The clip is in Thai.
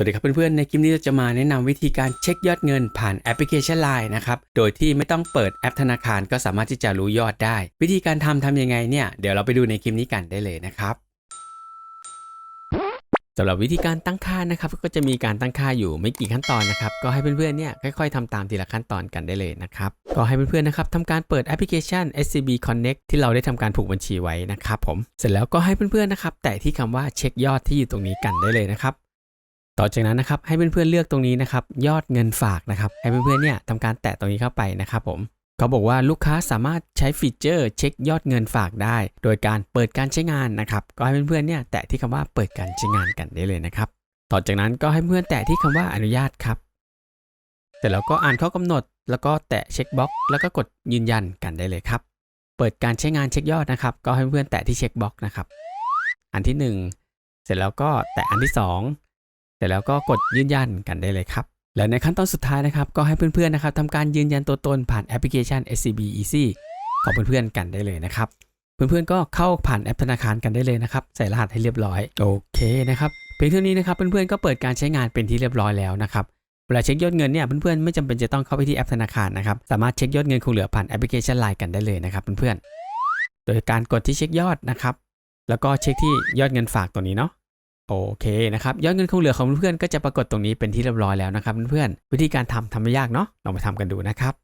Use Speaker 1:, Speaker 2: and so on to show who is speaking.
Speaker 1: สวัสดีครับเพื่อนๆ ในคลิปนี้เราจะมาแนะนำวิธีการเช็คยอดเงินผ่านแอปพลิเคชัน Line นะครับ โดยที่ไม่ต้องเปิดแอปธนาคารก็สามารถที่จะรู้ยอดได้ วิธีการทำทำยังไงเนี่ย เดี๋ยวเราไปดูในคลิปนี้กันได้เลยนะครับสำหรับวิธีการตั้งค่านะครับก็จะมีการตั้งค่าอยู่ไม่กี่ขั้นตอนนะครับก็ให้เพื่อนๆเนี่ยค่อยๆทำตามทีละขั้นตอนกันได้เลยนะครับก็ให้เพื่อนๆนะครับทำการเปิดแอปพลิเคชัน SCB Connect ที่เราได้ทำการผูกบัญชีไว้นะครับผมเสร็จแล้วก็ให้เพื่อนๆนะครับแตะที่คำว่าเช็คยอดที่อยู่ตรงนี้กันได้เลยนะครับ ต่อจากนั้นนะครับให้เพื่อนๆเลือกตรงนี้นะครับยอดเงินฝากนะครับให้เพื่อนๆเนี่ยทำการแตะตรงนี้เข้าไปนะครับผมเขาบอกว่าลูกค้าสามารถใช้ฟีเจอร์เช็คยอดเงินฝากได้ โดยการเปิดการใช้งานนะครับก็ให้เพื่อนๆเนี่ยแตะที่คำว่าเปิดการใช้งานกันได้เลยนะครับต่อจากนั้นก็ให้เพื่อนแตะที่คำว่าอนุญาตครับเสร็จแล้วก็อ่านข้อกำหนด แล้วก็แตะเช็คบ็อกซ์แล้วก็กดยืนยันกันได้เลยครับเปิดการใช้งานเช็คยอดนะครับก็ให้เพื่อนแตะที่เช็คบ็อกซ์นะครับอันที่หนึ่งเสร็จแล้วก็แตะอันที่สอง เสร็จแล้วก็กดยืนยันกันได้เลยครับ และในขั้นตอนสุดท้ายนะครับ ก็ให้เพื่อนๆนะครับทำการยืนยันตัวตนผ่านแอปพลิเคชัน SCB Easy ของเพื่อนๆกันได้เลยนะครับ เพื่อนๆก็เข้าผ่านแอปธนาคารกันได้เลยนะครับ ใส่รหัสให้เรียบร้อยโอเคนะครับเพียงเท่านี้นะครับเพื่อนๆก็เปิดการใช้งานเป็นที่เรียบร้อยแล้วนะครับเวลาเช็คยอดเงินเนี่ยเพื่อนๆไม่จำเป็นจะต้องเข้าไปที่แอปธนาคารนะครับสามารถเช็คยอดเงินคงเหลือผ่านแอปพลิเคชัน Line กันได้เลยนะครับเพื่อนๆโดยการกดที่เช็คยอดนะครับแล้วก็เช็คที่ยอดเงินฝากตัวนี้เนาะ โอเคนะครับยอดเงินคงเหลือของเพื่อนๆก็จะปรากฏตรงนี้เป็นที่เรียบร้อยแล้วนะครับเพื่อนๆวิธีการทำทำไม่ยากเนาะลองไปทำกันดูนะครับ